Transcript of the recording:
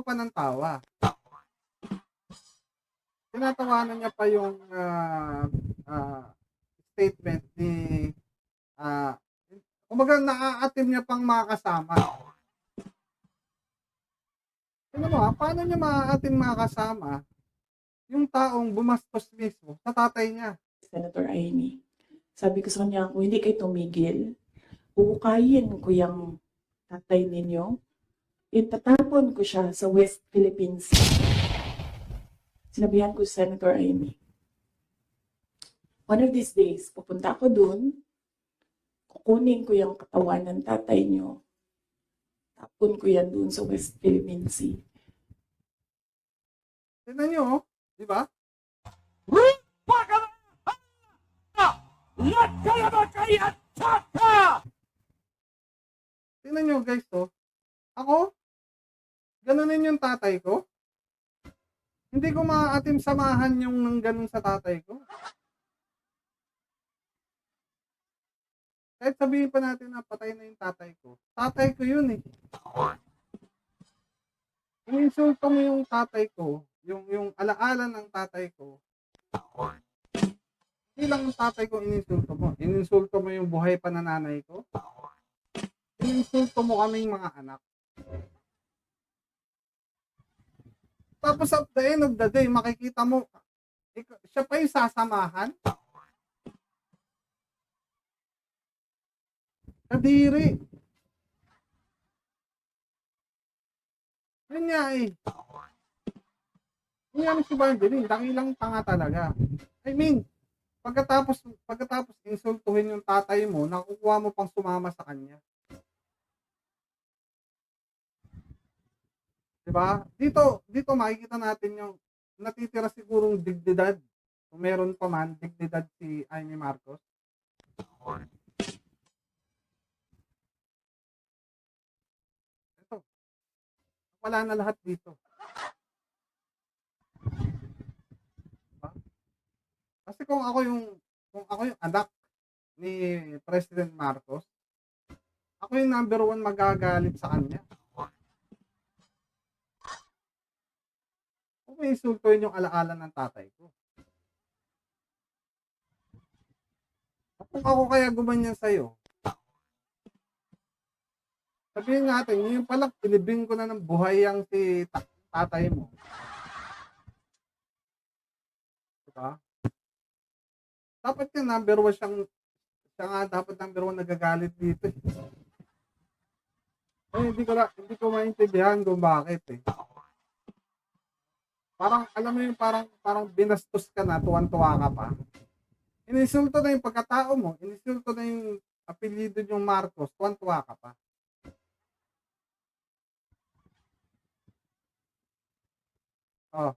pa ng tawa. Tinatawanan niya pa yung ah, ah, statement ni ah kumbaga naaatim niya pang mga kasama. Tingnan mo paano niya maaatim mga kasama yung taong bumastos mismo sa tatay niya? Senator Amy. Sabi ko sa kanya, kung hindi kayo tumigil, uukayin ko yung tatay ninyo. Itatapon ko siya sa West Philippines. Sinabihan ko si Senator Amy. One of these days, pupunta ako dun, kukunin ko yung katawan ng tatay niyo. Tapon ko yan dun sa West Philippine Sea. Tingnan niyo, oh, di ba? Tingnan niyo guys, oh. Ako, ganunin yung tatay ko. Hindi ko maaatim samahan yung nang ganun sa tatay ko. Kahit sabihin pa natin na patay na yung tatay ko. Tatay ko yun eh. Ininsulto mo yung tatay ko, yung, yung alaala ng tatay ko. Hindi lang yung tatay ko ininsulto mo. Ininsulto mo yung buhay pa na nanay ko. Ininsulto mo kaming mga anak. Tapos at the end of the day, makikita mo, siya pa yung sasamahan. Kadiri. Yun nga eh. Yun nga si Bandeline, dakilang tanga talaga. I mean, pagkatapos pagkatapos insultuhin yung tatay mo, nakukuha mo pang sumama sa kanya. 'Di ba? Dito, dito makikita natin yung natitira sigurong dignidad. Kung meron pa man, dignidad si Amy Marcos. Ito. Wala na lahat dito. Diba? Kasi kung ako yung kung ako yung anak ni President Marcos, ako yung number one magagalit sa kanya. Kung may insultuhin yung alaala ng tatay ko. Kung ako kaya gumanyan sa'yo, sabihin natin, yung pala, pinibing ko na ng buhay ang si ta- tatay mo. Diba? Dapat yung number one siyang, siya nga dapat number one nagagalit dito. Eh, hindi ko, na, hindi ko maintindihan kung bakit eh. Parang, alam mo yung parang, parang binastos ka na, tuwan-tuwa ka pa. Inisulto na yung pagkatao mo, inisulto na yung apelido yung Marcos, tuwan-tuwa ka pa. Oh,